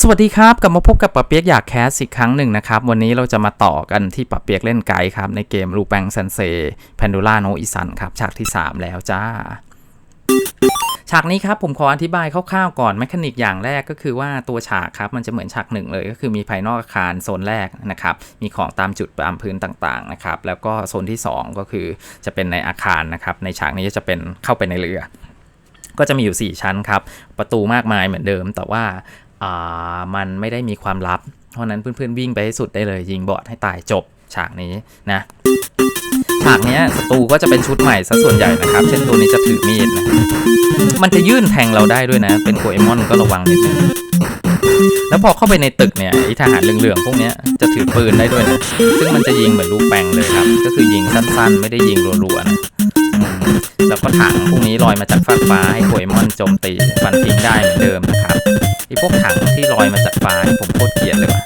สวัสดีครับ กลับมาพบกับปะเปียกอยากแคสอีกครั้งหนึ่งนะครับ วันนี้เราจะมาต่อกันที่ปะเปียกเล่นไกด์ครับ ในเกมรูแปงซันเซแพนดูล่าโนอิสันครับ ฉากที่ 3 แล้วจ้า ฉากนี้ครับผมขออธิบายคร่าวๆก่อนแมคานิกอย่างแรกก็คือว่าตัวฉากครับ มันจะเหมือนฉากหนึ่งเลย ก็คือมีภายนอกอาคารโซนแรกนะครับ มีของตามจุดตามพื้นต่างๆนะครับ แล้วก็โซนที่ 2 ก็คือจะเป็นในอาคารนะครับ ในฉากนี้จะเป็นเข้าไปในเรือก็จะมีอยู่ 4 ชั้นครับ ประตูมากมายเหมือนเดิม แต่ว่า อ่ามันไม่ได้มีความลับ เพราะนั้นเพื่อนๆวิ่งไปให้สุดได้เลย ยิงบอดให้ตายจบฉากนี้นะฉากนี้ศัตรูก็จะเป็นชุดใหม่ซะส่วนใหญ่นะครับ เช่นตัวนี้จะถือมีดนะมันจะยื่นแทงเราได้ด้วยนะ เป็นโกเอมอนก็ระวังนิดนึงแล้วพอเข้าไปในตึกเนี่ยไอทหารเหลืองๆพวกนี้จะถือปืนได้ด้วยนะซึ่งมันจะยิงเหมือนลูกแปงเลยครับ ก็คือยิงสั้นๆ ไม่ได้ยิงรัวๆนะแล้วก็ถังพวกนี้ลอยมาจากฟากฟ้าให้โกเอมอนโจมตีฟันทิ้งได้เหมือนเดิมนะครับ ไอพวกถังที่ลอยมาจากฟ้าผมโคตรเกลียดเลยว่ะ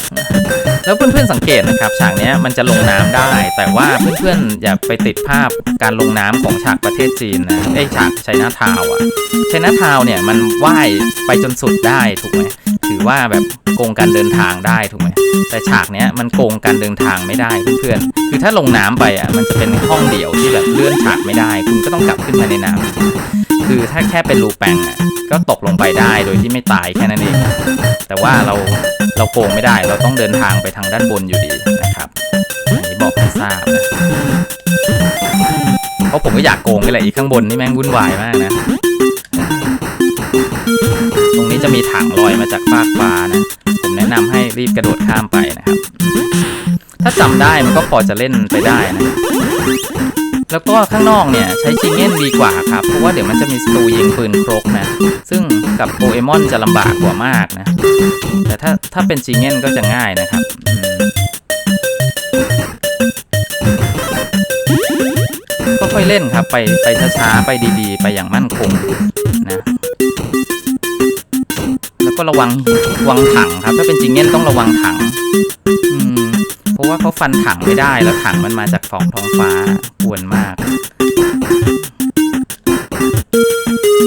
แล้วเพื่อนๆสังเกตนะครับฉากนี้มันจะลงน้ำได้ แต่ว่าเพื่อนๆอย่าไปติดภาพการลงน้ำของฉากประเทศจีนนะไอฉากไชน่าทาวอะไชน่าทาวเนี่ยมันว่ายไปจนสุดได้ถูกไหมถือว่าแบบโกงการเดินทางได้ถูกไหมแต่ฉากเนี้ยมันโกงการเดินทางไม่ได้เพื่อนๆคือถ้าลงน้ำไปอะมันจะเป็นห้องเดี่ยวที่แบบเลื่อนฉากไม่ได้ คุณก็ต้องกลับขึ้นมาในน้ำ คือถ้าแค่เป็นรูแปงอะก็ตกลงไปได้โดยที่ไม่ตายแค่นั้นเอง แต่ว่าเราเราโกงไม่ได้เราต้องเดินทางไปทางด้านบนอยู่ดีนะครับอันนี้บอกให้ทราบนะเพราะผมก็อยากโกงนี่แหละอีกข้างบนนี่แม่งวุ่นวายมากนะ ตรงนี้จะมีถังลอยมาจากฟากฟ้านะ ผมแนะนำให้รีบกระโดดข้ามไปนะครับ ถ้าจำได้มันก็พอจะเล่นไปได้นะ แล้วก็ข้างนอกเนี่ยใช้ชิงเง่นดีกว่าครับ เพราะว่าเดี๋ยวมันจะมีสตูยิงปืนครกนะ ซึ่งกับโปเอมอนจะลำบากกว่ามากนะ แต่ถ้าถ้าเป็นชิงเง่นก็จะง่ายนะครับอืมค่อยเล่นครับ ไปไปช้าๆ ไปดีๆ ไปอย่างมั่นคงนะแล้วก็ระวังระวังถังครับ ถ้าเป็นจิงเง่นต้องระวังถังอืม เพราะว่าเขาฟันถังไม่ได้แล้วถังมันมาจากฟองท้องฟ้าปวนมาก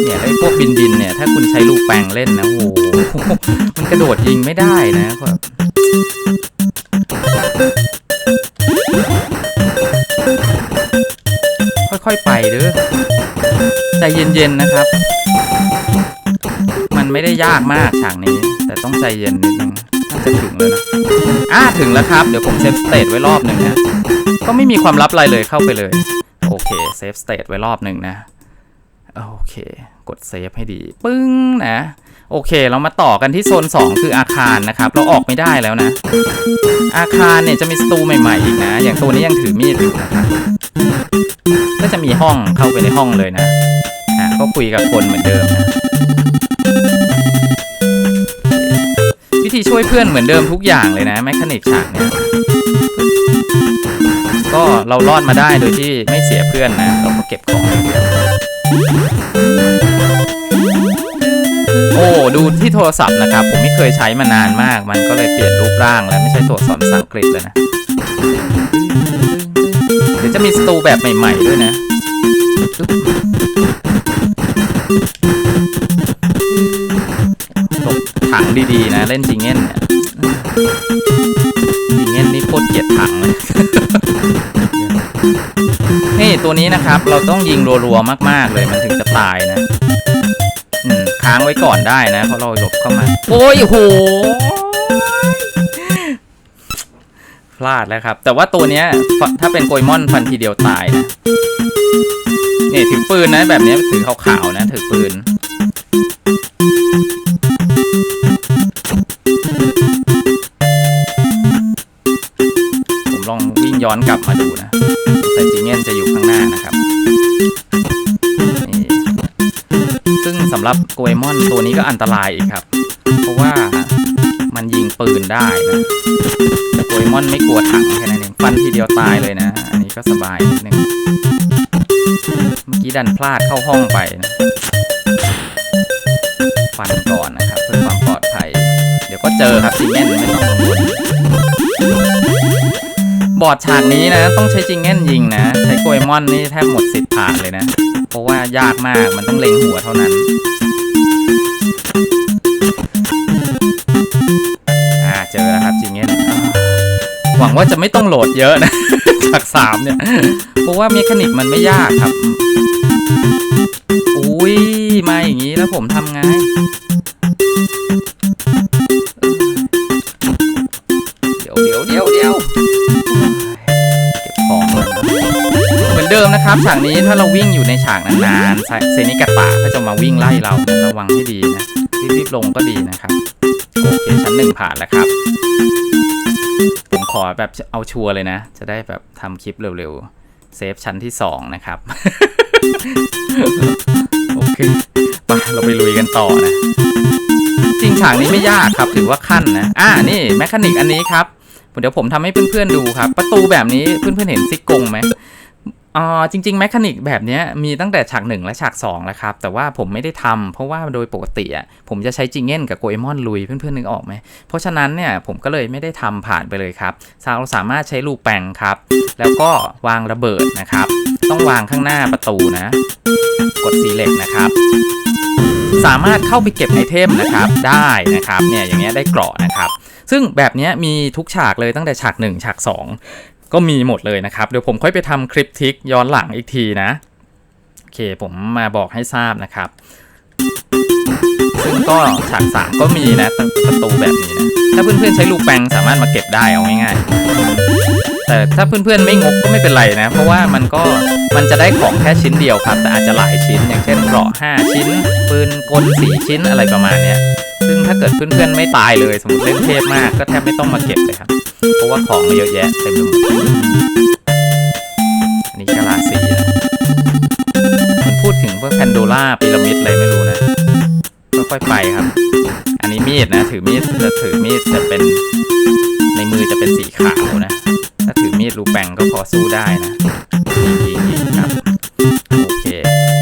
เนี่ยไอ้พวกบินบินเนี่ย ถ้าคุณใช้ลูกแปงเล่นนะโอ้มันกระโดดยิงไม่ได้นะแบบค่อยๆไปเด้อใจเย็นๆนะครับ มันไม่ได้ยากมากฉากนี้ แต่ต้องใจเย็นนิดน ถึงแล้วนะอ่าถึงแล้วครับ เดี๋ยวผมเซฟสเตทไว้รอบหนึ่งนะก็ไม่มีความลับอะไรเลยเข้าไปเลย โอเคเซฟสเตทไว้รอบหนึ่งนะ โอเค กดเซฟให้ดี ปึ้งนะ โอเค เรามาต่อกันที่โซน 2 คืออาคารนะครับ เราออกไม่ได้แล้วนะ อาคารเนี่ยจะมีสตูใหม่ๆอีกนะ อย่างตัวนี้ยังถือมีดอยู่นะครับก็จะมีห้องเข้าไปในห้องเลยนะอะก็คุยกับคนเหมือนเดิมนะ ธีช่วยเพื่อนเหมือนเดิมทุกอย่างเลยนะแมคานิกฉากเนี่ยก็เรารอดมาได้โดยที่ไม่เสียเพื่อนนะ เราก็เก็บของ โอ้ดูที่โทรศัพท์นะครับ ผมไม่เคยใช้มานานมาก มันก็เลยเปลี่ยนรูปร่างแล้วไม่ใช่ตัวสอนภาษาอังกฤษแล้วนะ เดี๋ยวจะมีสตูแบบใหม่ ๆ ด้วยนะ ดีๆนะ เล่นจิงเง่นเนี่ยจิงเง่นนี่โคตรเกลียดถังเลยนี่ตัวนี้นะครับ เราต้องยิงรัวๆมาก ๆ เลยมันถึงจะตายนะค้างไว้ก่อนได้นะ เพราะเราหลบเข้ามา โอ้ยโหพลาดแล้วครับ แต่ว่าตัวเนี้ย ถ้าเป็นโกยมอนฟันทีเดียวตายนะนี่ถือปืนนะ แบบนี้ถือขาวๆนะ ถือปืน ย้อนกลับมาดูนะใส่จิงเงียนจะอยู่ข้างหน้านะครับซึ่งสำหรับโกเอมอนตัวนี้ก็อันตรายอีกครับ เพราะว่ามันยิงปืนได้นะแต่โกเอมอนไม่กลัวถังแค่นั้นเองฟันทีเดียวตายเลยนะ อันนี้ก็สบายนิดนึงเมื่อกี้ดันพลาดเข้าห้องไปนะฟันก่อนนะครับ เพื่อความปลอดภัย เดี๋ยวก็เจอครับจิงเงียนไม่ต้องกังวล บอดฉากนี้นะ ต้องใช้จิงแง่นยิงนะ ใช้กลวยมอนนี่แทบหมดสิทธิ์ผ่านเลยนะ เพราะว่ายากมากมันต้องเล็งหัวเท่านั้นอ่าเจอแล้วครับจิงเง่นหวังว่าจะไม่ต้องโหลดเยอะนะจากสามเนี่ย เพราะว่าเมคานิกมันไม่ยากครับอุ้ยมาอย่างนี้แล้วผมทำไง ดิมนะครับฉากนี้ถ้าเราวิ่งอยู่ในฉากนานๆเซนิกาตะก็จะมาวิ่งไล่เราระวังให้ดีนะรีบๆลงก็ดีนะครับโอเคชั้นหนึ่งผ่านแล้วครับ ผมขอแบบเอาชัวร์เลยนะ จะได้แบบทำคลิปเร็วๆเซฟชั้นที่สองนะครับโอเคไปเราไปลุยกันต่อนะ จริงฉากนี้ไม่ยากครับถือว่าขั้นนะอ่านี่แมคานิกอันนี้ครับเดี๋ยวผมทำให้เพื่อนๆดูครับ ประตูแบบนี้เพื่อนๆเห็นซิกกงไหม อ่าจริงๆแมคานิกแบบนี้มีตั้งแต่ฉากหนึ่งและฉากสองแล้วครับ แต่ว่าผมไม่ได้ทำเพราะว่าโดยปกติอะผมจะใช้จิงเง่นกับโกเอมอนลุยเพื่อนๆนึกออกไหม เพราะฉะนั้นเนี่ยผมก็เลยไม่ได้ทำผ่านไปเลยครับเราสามารถใช้ลูแปงครับ แล้วก็วางระเบิดนะครับ ต้องวางข้างหน้าประตูนะ กด select นะครับ สามารถเข้าไปเก็บไอเทมนะครับได้นะครับเนี่ยอย่างเงี้ยได้เกราะนะครับซึ่งแบบนี้มีทุกฉากเลยตั้งแต่ฉาก 1 ฉาก 2 ก็มีหมดเลยนะครับ เดี๋ยวผมค่อยไปทำคลิปทิกย้อนหลังอีกทีนะ โอเคผมมาบอกให้ทราบนะครับ ซึ่งก็ฉากสามก็มีนะประตูแบบนี้นะ ถ้าเพื่อนๆใช้ลูกแปงสามารถมาเก็บได้เอาง่ายๆ แต่ถ้าเพื่อนๆไม่งกก็ไม่เป็นไรนะ เพราะว่ามันก็มันจะได้ของแค่ชิ้นเดียวครับ แต่อาจจะหลายชิ้น อย่างเช่นเกราะ5ชิ้น ปืนกล4ชิ้นอะไรประมาณเนี้ย ถ้าเกิดเพื่อนๆไม่ตายเลย สมมติเล่นเทพมากก็แทบไม่ต้องมาเก็บเลยครับ เพราะว่าของเยอะแยะเต็มไปหมดอันนี้กาลาสีนะมันพูดถึงพวกแพนโดล่าพีระมิดอะไรไม่รู้นะค่อยๆไปครับ อันนี้มีดนะ ถือมีดจะถือมีดจะเป็นในมือจะเป็นสีขาวนะ ถ้าถือมีดรูแปงก็พอสู้ได้นะยิงยิงครับโอเค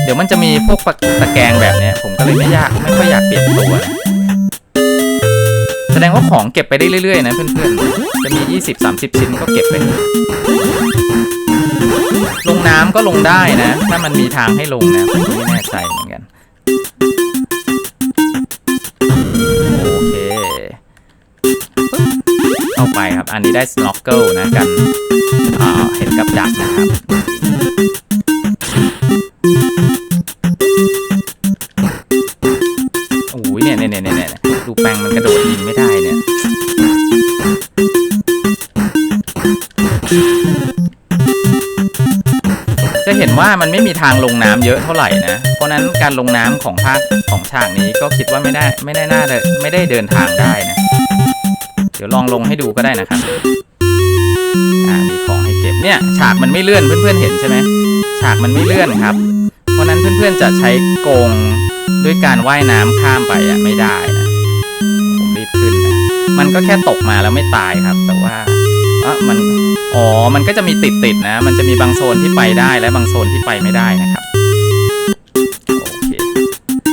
เดี๋ยวมันจะมีพวกตะแกรงแบบนี้ผมก็เลยไม่อยากไม่ค่อยอยากเปลี่ยนตัวนะ ดงว่าของเก็บไปได้เรื่อยๆนะเพื่อนๆ จะมี 20-30 ชิ้นก็เก็บไป ลงน้ำก็ลงได้นะ ถ้ามันมีทางให้ลงนะผมไม่แน่ใจเหมือนกัน โอเคเข้าไปครับ อันนี้ได้ snorkel นะกันเห็นกับดักนะครับ ว่ามันไม่มีทางลงน้ำเยอะเท่าไหร่นะ เพราะนั้นการลงน้ำของภาคของฉากนี้ก็คิดว่าไม่ได้ไม่ได้น่าเลยไม่ได้เดินทางได้นะ เดี๋ยวลองลงให้ดูก็ได้นะครับอ่ามีของให้เก็บเนี่ย ฉากมันไม่เลื่อนเพื่อนๆเห็นใช่ไหมฉากมันไม่เลื่อนครับ เพราะนั้นเพื่อนๆจะใช้โกงด้วยการว่ายน้ำข้ามไปอะไม่ได้นะผมรีบขึ้นนะมันก็แค่ตกมาแล้วไม่ตายครับ แต่ว่า เออมันอ๋อมันก็จะมีติดติดๆนะ มันจะมีบางโซนที่ไปได้และบางโซนที่ไปไม่ได้นะครับโอเค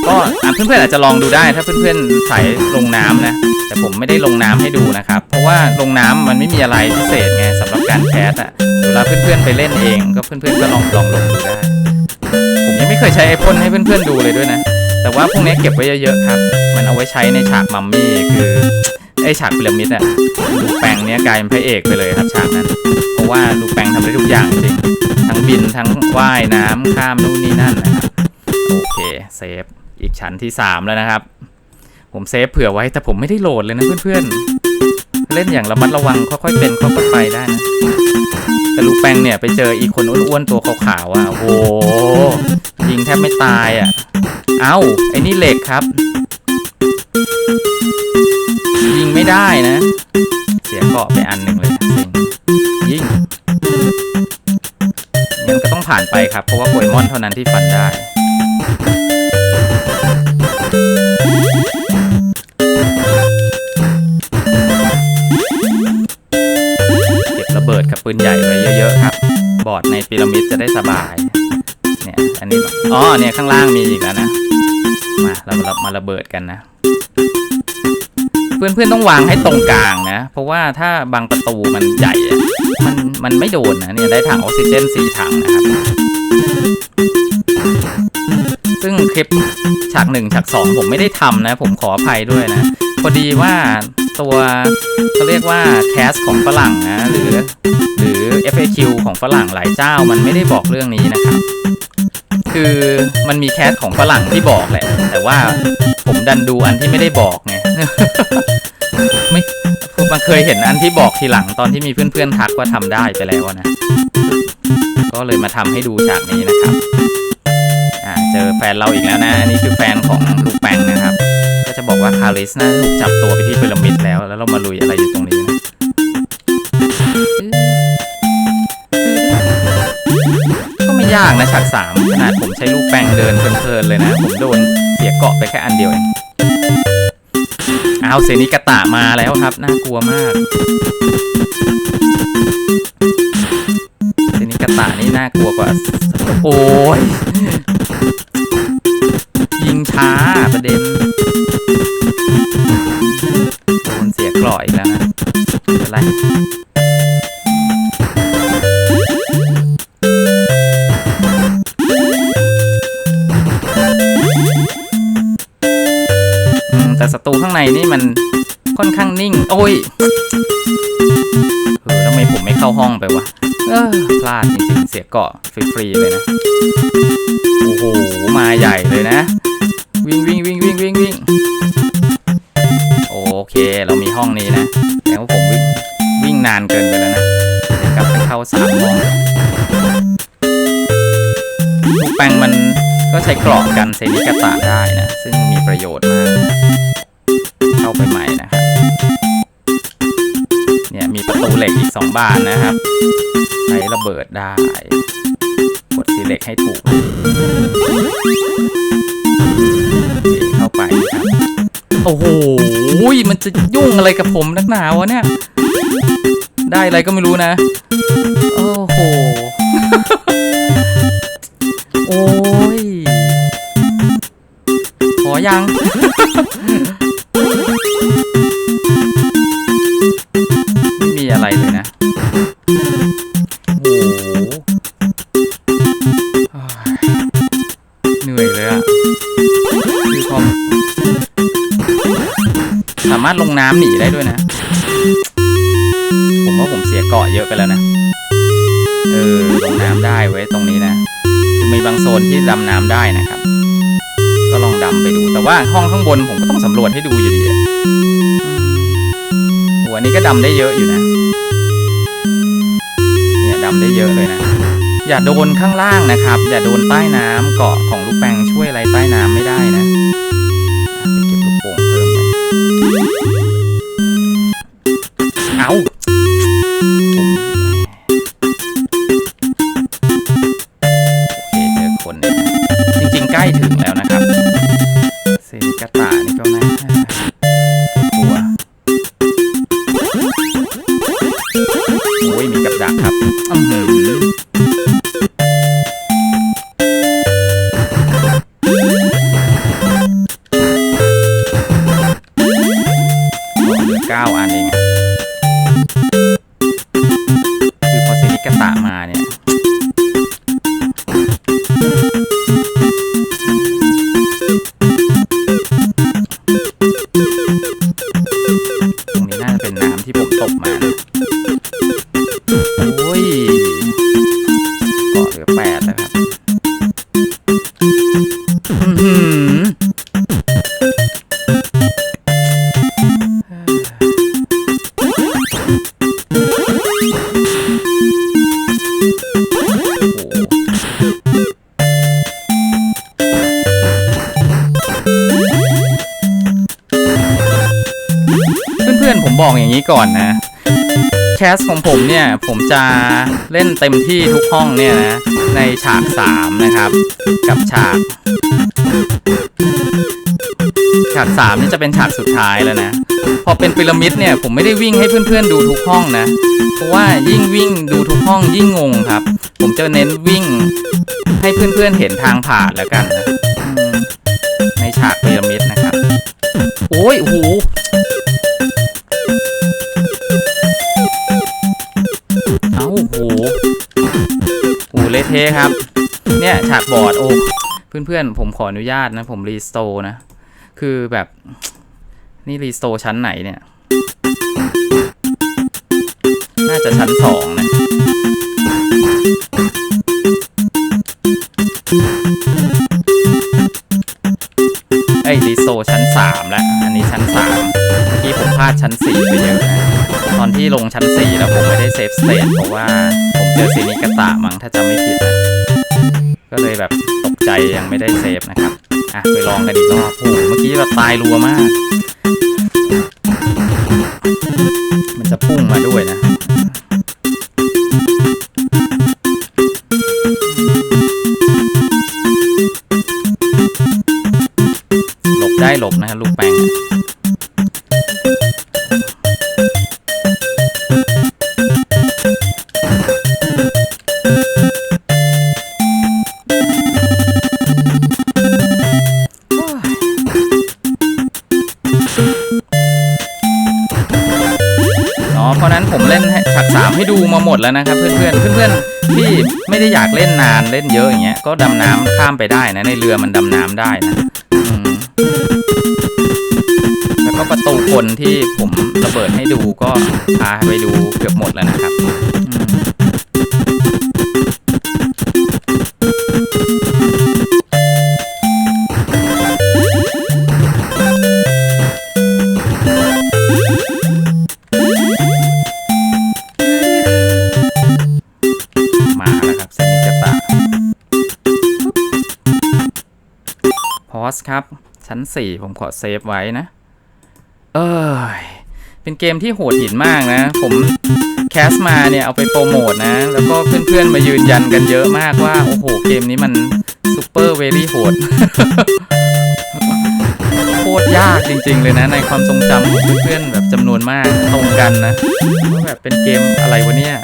ก็เพื่อนๆอาจจะลองดูได้ถ้าเพื่อนๆใส่ลงน้ำนะ แต่ผมไม่ได้ลงน้ำให้ดูนะครับ เพราะว่าลงน้ำมันไม่มีอะไรพิเศษไงสำหรับการแคสอะเวลาเพื่อนๆไปเล่นเองก็เพื่อนๆก็ลองลองลงดูได้ ผมยังไม่เคยใช้ไอพ่นให้เพื่อนๆดูเลยด้วยนะ แต่ว่าพวกนี้เก็บไว้เยอะๆครับ มันเอาไว้ใช้ในฉากมัมมี่คือ ไอฉากพีระมิดอะลูกแปงเนี้ยกลายเป็นพระเอกไปเลยครับฉากนั้น เพราะว่าลูกแปงทำได้ทุกอย่างจริง ทั้งบินทั้งว่ายน้ำข้ามนู่นนี่นั่นนะครับโอเคเซฟอีกชั้นที่สามแล้วนะครับ ผมเซฟเผื่อไว้แต่ผมไม่ได้โหลดเลยนะเพื่อนๆ เล่นอย่างระมัดระวังค่อยๆเป็นค่อยๆไปได้นะแต่ลูกแปงเนี่ยไปเจออีกคนอ้วนๆตัวขาวๆอะโหยิงแทบไม่ตายอะ เอ้าไอ้นี่เหล็กครับ ไม่ได้นะ เสียเกาะไปอันหนึ่งเลยสิงยิงงั้นก็ต้องผ่านไปครับ เพราะว่าโปเกมอนเท่านั้นที่ฟันได้เก็บระเบิดกับปืนใหญ่ไว้เยอะๆครับ บอร์ดในพีระมิดจะได้สบาย เนี่ย อันนี้ อ๋อ เนี่ย ข้างล่างมีอีกแล้วนะ มา เรามาระเบิดกันนะ เพื่อนๆต้องวางให้ตรงกลางนะ เพราะว่าถ้าบางประตูมันใหญ่ มันมันไม่โดนนะเนี่ยได้ถังออกซิเจนสี่ถังนะครับ ซึ่งคลิปฉากหนึ่งฉากสองผมไม่ได้ทำนะ ผมขออภัยด้วยนะ พอดีว่าตัวเขาเรียกว่าแคสของฝรั่งนะหรือหรือ FAQ ของฝรั่งหลายเจ้ามันไม่ได้บอกเรื่องนี้นะครับ คือมันมีแคสของฝรั่งที่บอกแหละ แต่ว่าผมดันดูอันที่ไม่ได้บอกไงไม่มันเคยเห็นอันที่บอกทีหลังตอนที่มีเพื่อนๆทักว่าทำได้ไปแล้วนะ ก็เลยมาทำให้ดูฉากนี้นะครับอ่าเจอแฟนเราอีกแล้วนะ อันนี้คือแฟนของลูกแปงนะครับ ก็จะบอกว่าคาริสนะถูกจับตัวไปที่พีระมิดแล้ว แล้วเรามาลุยอะไรอยู่ตรงนี้ ยากนะฉากสามขนาดผมใช้ลูกแป้งเดินเพลินๆเลยนะ ผมโดนเสียเกาะไปแค่อันเดียวเองอ้าวเซนิกาตะมาแล้วครับ น่ากลัวมากเซนิกาตะนี่น่ากลัวกว่า โอ้ยยิงช้าประเด็นโดนเสียกล่อยแล้วนะไม่เป็นไร แต่ศัตรูข้างในนี่มันค่อนข้างนิ่ง โอ้ยเออทำไมผมไม่เข้าห้องไปวะเออพลาดจริงๆ เสียเกาะฟรีๆเลยนะ โอ้โห มาใหญ่เลยนะ วิ่งวิ่งวิ่งวิ่งวิ่งวิ่งโอเค เรามีห้องนี้นะแต่ว่าผมวิ่งวิ่งนานเกินไปแล้วนะเดี๋ยวกลับไปเข้าสามห้องลูกแปงมัน ก็ใช้กรอบกันเซนิกาตะได้นะ ซึ่งมีประโยชน์มาก เข้าไปใหม่นะครับ เนี่ยมีประตูเหล็กอีก 2 บานนะครับ ใช้ระเบิดได้ กดซีเล็กให้ถูกเคเข้าไปครับ โอ้โห มันจะยุ่งอะไรกับผมนักหนาวะเนี่ย ได้อะไรก็ไม่รู้นะ โอ้โห โอ้ย ขอยัง ไม่มีอะไรเลยนะ โอ้โหเฮ้ยเหนื่อยเลยอะคือพอสามารถลงน้ำหนีได้ด้วยนะ ผมว่าผมเสียเกาะเยอะไปแล้วนะ เออ ลงน้ำได้ไว้ตรงนี้นะ มีบางโซนที่ดำน้ำได้นะครับ ก็ลองดำไปดู แต่ว่าห้องข้างบนผมก็ต้องสำรวจให้ดูอยู่ดีหัวนี้ก็ดำได้เยอะอยู่นะเนี่ยดำได้เยอะเลยนะ อย่าโดนข้างล่างนะครับ อย่าโดนใต้น้ำเกาะของ กอย่างนี้ก่อนนะแคสของผมเนี่ย ผมจะเล่นเต็มที่ทุกห้องเนี่ยนะ ในฉาก 3 นะครับ กับฉาก ฉาก 3 นี่จะเป็นฉากสุดท้ายแล้วนะ พอเป็นพีระมิดเนี่ย ผมไม่ได้วิ่งให้เพื่อนๆดูทุกห้องนะ เพราะว่ายิ่งวิ่งดูทุกห้องยิ่งงงครับ ผมจะเน้นวิ่งให้เพื่อนๆเห็นทางผ่านแล้วกันนะในฉากพีระมิดนะครับ โอ้ยโอ้โห เทครับ เนี่ยฉากบอร์ดโอ้เพื่อนๆ ผมขออนุญาตนะ ผมรีสโตนะ คือแบบนี่รีสโตชั้นไหนเนี่ย น่าจะชั้นสองนะไอ้รีสโตชั้นสามแล้ว อันนี้ชั้นสาม ผมพลาดชั้นสี่ไปเยอะนะตอนที่ลงชั้นสี่แล้วผมไม่ได้เซฟสเตทเพราะว่าผมเจอซีนิกาตะมั้งถ้าจำไม่ผิด ก็เลยแบบตกใจยังไม่ได้เซฟนะครับ อะ ไปลองกันอีกรอบโอ้เมื่อกี้แบบตายรัวมาก มันจะพุ่งมาด้วยนะหลบได้หลบนะฮะลูกแป แล้วนะครับเพื่อนๆเพื่อนๆที่ไม่ได้อยากเล่นนานเล่นเยอะอย่างเงี้ยก็ดำน้ำข้ามไปได้นะในเรือมันดำน้ำได้นะแล้วก็ประตูคนที่ผมระเบิดให้ดูก็พาไปดูเกือบหมดแล้วนะครับ สครับ ชั้น 4 ผมขอเซฟไว้นะ เอยเป็นเกมที่โหดหินมากนะ ผมแคสมาเนี่ย เอาไปโปรโมทนะ แล้วก็เพื่อนๆ มายืนยันกันเยอะมากว่า โอ้โห เกมนี้มันซูเปอร์เวลี่โหดโคตรยากจริง ๆ เลยนะ ในความทรงจำของเพื่อนๆแบบจำนวนมากตรงกันนะแบบเป็นเกมอะไรวะเนี่ย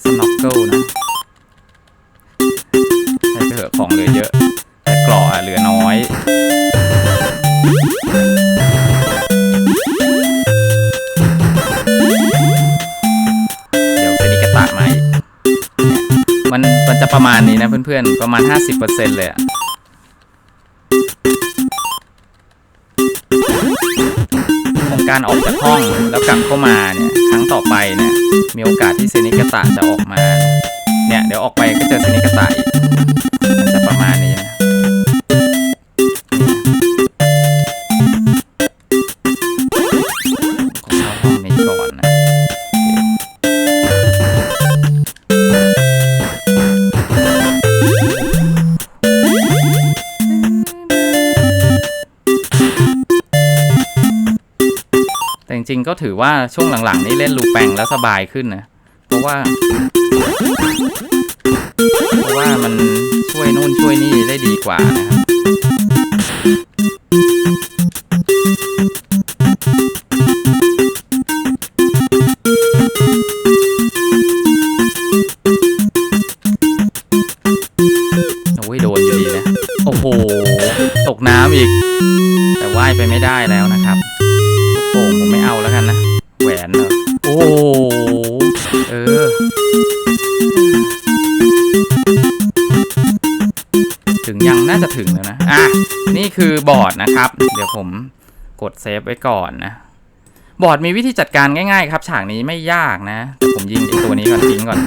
ใช้สน็อกเกิลนะใช้ไปเถอะของเหลือเยอะ แต่กรอเหลือน้อยเดี๋ยวเซนิกาตะมาอีกเนี่ยมันมันจะประมาณนี้นะเพื่อนๆ ประมาณ 50%เลยอะ การออกจากห้องแล้วกลับเข้ามาเนี่ยครั้งต่อไปเนี่ยมีโอกาสที่เซนิกาตะจะออกมาเนี่ยเดี๋ยวออกไปก็เจอเซนิกาตะอีกมันจะประมาณนี้ งๆ ก็ถือว่าช่วงหลังๆ นี่เล่นลูแปงแล้วสบายขึ้นนะ เพราะว่า เพราะว่ามันช่วยนู่นช่วยนี่ได้ดีกว่านะครับโอ้โดนอยู่ดีนะโอ้โหตกน้ำอีก แต่ว่ายไปไม่ได้แล้วนะครับ เอาแล้วกันนะ แหวนเนอะโอ้โหเออ ถึงยังน่าจะถึงแล้วนะ อะ นี่คือบอร์ดนะครับ เดี๋ยวผมกดเซฟไว้ก่อนนะ บอร์ดมีวิธีจัดการง่ายๆ ครับ ฉากนี้ไม่ยากนะแต่ผมยิงไอ้ตัวนี้ก่อนทิ้งก่อน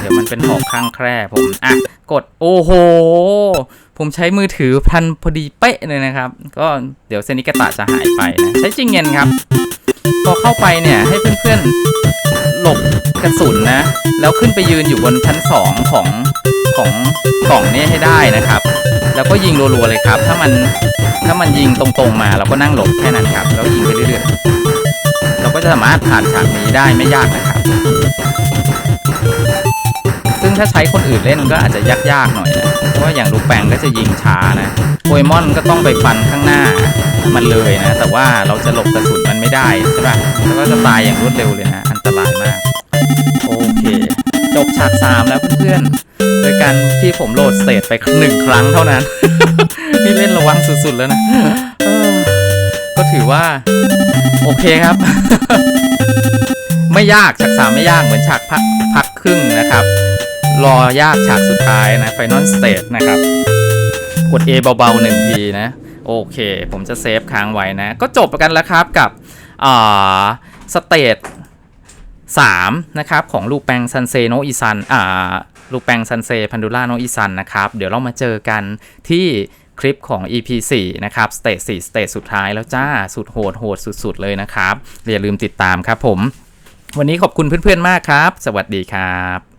เดี๋ยวมันเป็นหอกข้างแคร่ผม อะ กด โอ้โห ผมใช้มือถือพันพอดีเป๊ะเลยนะครับ ก็เดี๋ยวเซนิกาตะจะหายไปนะใช้จริงเงินครับ พอเข้าไปเนี่ยให้เพื่อนๆหลบกระสุนนะ แล้วขึ้นไปยืนอยู่บนชั้นสองของของกล่องนี้ให้ได้นะครับ แล้วก็ยิงรัวๆเลยครับ ถ้ามันถ้ามันยิงตรงๆมาเราก็นั่งหลบแค่นั้นครับ แล้วยิงไปเรื่อยๆเราก็จะสามารถผ่านฉากนี้ได้ไม่ยากนะครับ ถ้าใช้คนอื่นเล่นก็อาจจะยากๆหน่อยนะ เพราะว่าอย่างลูกแปงก็จะยิงช้านะโปเกมอนก็ต้องไปฟันข้างหน้ามันเลยนะ แต่ว่าเราจะหลบกระสุนมันไม่ได้ใช่ปะแล้วก็จะตายอย่างรวดเร็วเลยนะอันตรายมาก โอเค จบฉาก3แล้วเพื่อนๆ โดยการที่ผมโหลดสเตจไปหนึ่งครั้งเท่านั้น นี่เล่นระวังสุดๆแล้วนะก็ถือว่า โอเคครับ ไม่ยากฉากสามไม่ยากเหมือนฉากพักพักครึ่งนะครับ รอยากฉากสุดท้ายนะ Final Stage นะครับ กด A เบาๆหนึ่งทีนะ โอเค ผมจะเซฟค้างไว้นะ ก็จบกันแล้วครับกับอ่าสเตจ3นะครับ ของลูกแปงซันเซโนอิซันอ่าลูกแปงซันเซพันดูล่าโนอิซันนะครับ เดี๋ยวเรามาเจอกันที่คลิปของ EP 4 นะครับสเตจ4สเตจสุดท้ายแล้วจ้า สุดโหดโหดสุด ๆ เลยนะครับ อย่าลืมติดตามครับผม วันนี้ขอบคุณเพื่อน ๆ มากครับ สวัสดีครับ